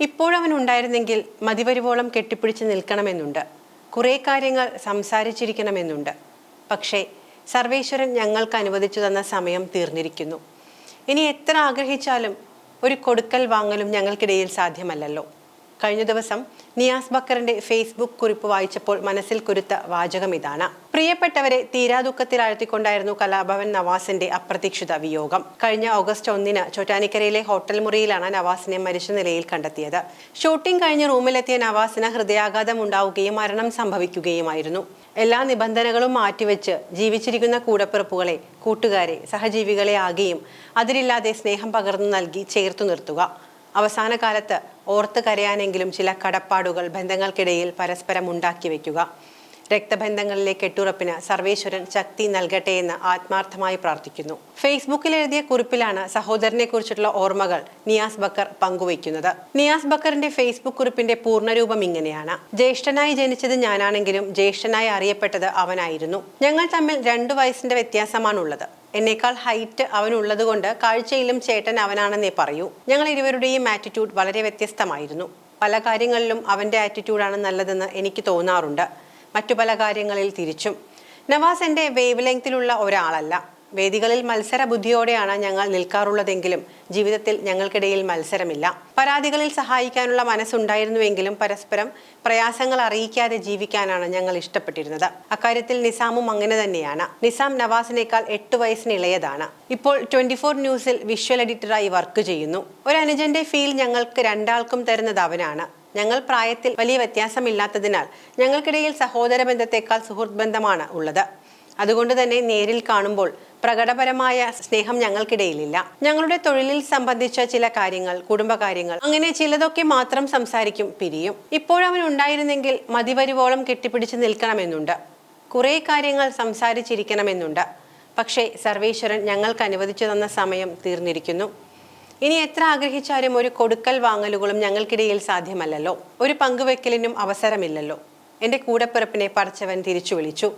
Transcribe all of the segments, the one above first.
ഇപ്പോഴവൻ ഉണ്ടായിരുന്നെങ്കിൽ മതിവരുവോളം കെട്ടിപ്പിടിച്ച് നിൽക്കണമെന്നുണ്ട്. കുറേ കാര്യങ്ങൾ സംസാരിച്ചിരിക്കണമെന്നുണ്ട്. പക്ഷേ സർവേശ്വരൻ ഞങ്ങൾക്ക് അനുവദിച്ചു തന്ന സമയം തീർന്നിരിക്കുന്നു. ഇനി എത്ര ആഗ്രഹിച്ചാലും ഒരു കൊടുക്കൽ വാങ്ങലും ഞങ്ങൾക്കിടയിൽ സാധ്യമല്ലല്ലോ. കഴിഞ്ഞ ദിവസം നിയാസ് ബക്കറിന്റെ ഫേസ്ബുക്ക് കുറിപ്പ് വായിച്ചപ്പോൾ മനസ്സിൽ കുരുത്ത വാചകം ഇതാണ്. പ്രിയപ്പെട്ടവരെ തീരാദുഃഖത്തിലാഴ്ത്തിക്കൊണ്ടായിരുന്നു കലാഭവൻ നവാസിന്റെ അപ്രതീക്ഷിത വിയോഗം. കഴിഞ്ഞ ഓഗസ്റ്റ് ഒന്നിന് ചോറ്റാനിക്കരയിലെ ഹോട്ടൽ മുറിയിലാണ് നവാസിനെ മരിച്ച നിലയിൽ കണ്ടെത്തിയത്. ഷൂട്ടിംഗ് കഴിഞ്ഞ് റൂമിലെത്തിയ നവാസിന് ഹൃദയാഘാതം ഉണ്ടാവുകയും മരണം സംഭവിക്കുകയുമായിരുന്നു. എല്ലാ നിബന്ധനകളും മാറ്റിവെച്ച് ജീവിച്ചിരിക്കുന്ന കൂടപ്പിറപ്പുകളെ കൂട്ടുകാരെ സഹജീവികളെ ആകെയും അതിരില്ലാതെ സ്നേഹം പകർന്നു നൽകി ചേർത്തു നിർത്തുക. അവസാന കാലത്ത് ഓർത്ത് കരയാനെങ്കിലും ചില കടപ്പാടുകൾ ബന്ധങ്ങൾക്കിടയിൽ പരസ്പരം ഉണ്ടാക്കി വയ്ക്കുക രക്തബന്ധങ്ങളിലെ കെട്ടുറപ്പിന് സർവേശ്വരൻ ശക്തി നൽകട്ടെ എന്ന് ആത്മാർത്ഥമായി പ്രാർത്ഥിക്കുന്നു. ഫേസ്ബുക്കിൽ എഴുതിയ കുറിപ്പിലാണ് സഹോദരനെ കുറിച്ചിട്ടുള്ള ഓർമ്മകൾ നിയാസ് ബക്കർ പങ്കുവയ്ക്കുന്നത്. നിയാസ് ബക്കറിന്റെ ഫേസ്ബുക്ക് കുറിപ്പിന്റെ പൂർണരൂപം ഇങ്ങനെയാണ്. ജ്യേഷ്ഠനായി ജനിച്ചത് ഞാനാണെങ്കിലും ജ്യേഷ്ഠനായി അറിയപ്പെട്ടത് അവനായിരുന്നു. ഞങ്ങൾ തമ്മിൽ രണ്ടു വയസ്സിന്റെ വ്യത്യാസമാണുള്ളത്. എന്നേക്കാൾ ഹൈറ്റ് അവനുള്ളത് കൊണ്ട് കാഴ്ചയിലും ചേട്ടൻ അവനാണെന്നേ പറയൂ. ഞങ്ങൾ ഇരുവരുടെയും ആറ്റിറ്റ്യൂഡ് വളരെ വ്യത്യസ്തമായിരുന്നു. പല കാര്യങ്ങളിലും അവന്റെ ആറ്റിറ്റ്യൂഡാണ് നല്ലതെന്ന് എനിക്ക് തോന്നാറുണ്ട്. മറ്റു പല കാര്യങ്ങളിൽ തിരിച്ചും. നവാസ് എന്റെ വേവ് ലെങ്തിലുള്ള ഒരാളല്ല. വേദികളിൽ മത്സര ബുദ്ധിയോടെയാണ് ഞങ്ങൾ നിൽക്കാറുള്ളതെങ്കിലും ജീവിതത്തിൽ ഞങ്ങൾക്കിടയിൽ മത്സരമില്ല. പരാതികളിൽ സഹായിക്കാനുള്ള മനസ്സുണ്ടായിരുന്നുവെങ്കിലും പരസ്പരം പ്രയാസങ്ങൾ അറിയിക്കാതെ ജീവിക്കാനാണ് ഞങ്ങൾ ഇഷ്ടപ്പെട്ടിരുന്നത്. അക്കാര്യത്തിൽ നിസാമും അങ്ങനെ തന്നെയാണ്. നിസാം നവാസിനേക്കാൾ എട്ട് വയസ്സിന് ഇളയതാണ്. ഇപ്പോൾ ട്വന്റി ഫോർ ന്യൂസിൽ വിഷ്വൽ എഡിറ്ററായി വർക്ക് ചെയ്യുന്നു. ഒരു അനുജന്റെ ഫീൽ ഞങ്ങൾക്ക് രണ്ടാൾക്കും തരുന്നത് അവനാണ്. ഞങ്ങൾ പ്രായത്തിൽ വലിയ വ്യത്യാസമില്ലാത്തതിനാൽ ഞങ്ങൾക്കിടയിൽ സഹോദര ബന്ധത്തെക്കാൾ സുഹൃത്ത് ബന്ധമാണ് ഉള്ളത്. അതുകൊണ്ട് തന്നെ നേരിൽ കാണുമ്പോൾ പ്രകടപരമായ സ്നേഹം ഞങ്ങൾക്കിടയിലില്ല. ഞങ്ങളുടെ തൊഴിലിൽ സംബന്ധിച്ച ചില കാര്യങ്ങൾ കുടുംബകാര്യങ്ങൾ അങ്ങനെ ചിലതൊക്കെ മാത്രം സംസാരിക്കും പിരിയും. ഇപ്പോഴവൻ ഉണ്ടായിരുന്നെങ്കിൽ മതിവരുവോളം കെട്ടിപ്പിടിച്ച് നിൽക്കണമെന്നുണ്ട്. കുറേ കാര്യങ്ങൾ സംസാരിച്ചിരിക്കണമെന്നുണ്ട്. പക്ഷേ സർവേശ്വരൻ ഞങ്ങൾക്ക് അനുവദിച്ചു തന്ന സമയം തീർന്നിരിക്കുന്നു. ഇനി എത്ര ആഗ്രഹിച്ചാലും ഒരു കൊടുക്കൽ വാങ്ങലുകളും ഞങ്ങൾക്കിടയിൽ സാധ്യമല്ലല്ലോ. ഒരു പങ്കുവെക്കലിനും അവസരമില്ലല്ലോ. എന്റെ കൂടപ്പിറപ്പിനെ പടച്ചവൻ തിരിച്ചു വിളിച്ചു.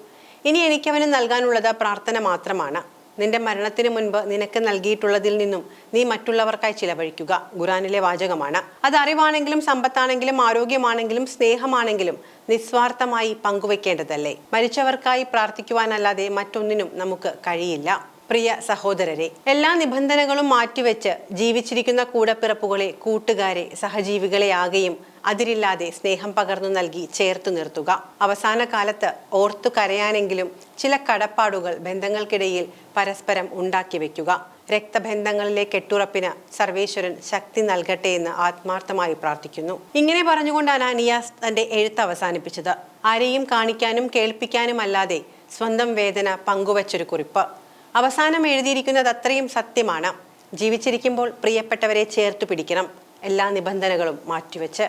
ഇനി എനിക്കവന് നൽകാനുള്ളത് പ്രാർത്ഥന മാത്രമാണ്. നിന്റെ മരണത്തിന് മുൻപ് നിനക്ക് നൽകിയിട്ടുള്ളതിൽ നിന്നും നീ മറ്റുള്ളവർക്കായി ചിലവഴിക്കുക. ഖുറാനിലെ വാചകമാണ്. അത് അറിവാണെങ്കിലും സമ്പത്താണെങ്കിലും ആരോഗ്യമാണെങ്കിലും സ്നേഹമാണെങ്കിലും നിസ്വാർത്ഥമായി പങ്കുവെക്കേണ്ടതല്ലേ മരിച്ചവർക്കായി പ്രാർത്ഥിക്കുവാനല്ലാതെ മറ്റൊന്നിനും നമുക്ക് കഴിയില്ല. പ്രിയ സഹോദരരെ എല്ലാ നിബന്ധനകളും മാറ്റിവെച്ച് ജീവിച്ചിരിക്കുന്ന കൂടപ്പിറപ്പുകളെ കൂട്ടുകാരെ സഹജീവികളെ ആകെയും അതിരില്ലാതെ സ്നേഹം പകർന്നു നൽകി ചേർത്തു നിർത്തുക. അവസാന കാലത്ത് ഓർത്തു കരയാനെങ്കിലും ചില കടപ്പാടുകൾ ബന്ധങ്ങൾക്കിടയിൽ പരസ്പരം ഉണ്ടാക്കി വയ്ക്കുക രക്തബന്ധങ്ങളിലെ കെട്ടുറപ്പിന് സർവേശ്വരൻ ശക്തി നൽകട്ടെ എന്ന് ആത്മാർത്ഥമായി പ്രാർത്ഥിക്കുന്നു. ഇങ്ങനെ പറഞ്ഞുകൊണ്ടാണ് നിയാസ് തന്റെ എഴുത്ത് അവസാനിപ്പിച്ചത്. ആരെയും കാണിക്കാനും കേൾപ്പിക്കാനും അല്ലാതെ സ്വന്തം വേദന പങ്കുവച്ചൊരു കുറിപ്പ്. അവസാനം എഴുതിയിരിക്കുന്നത് അത്രയും സത്യമാണ്. ജീവിച്ചിരിക്കുമ്പോൾ പ്രിയപ്പെട്ടവരെ ചേർത്തു പിടിക്കണം. എല്ലാ നിബന്ധനകളും മാറ്റിവെച്ച്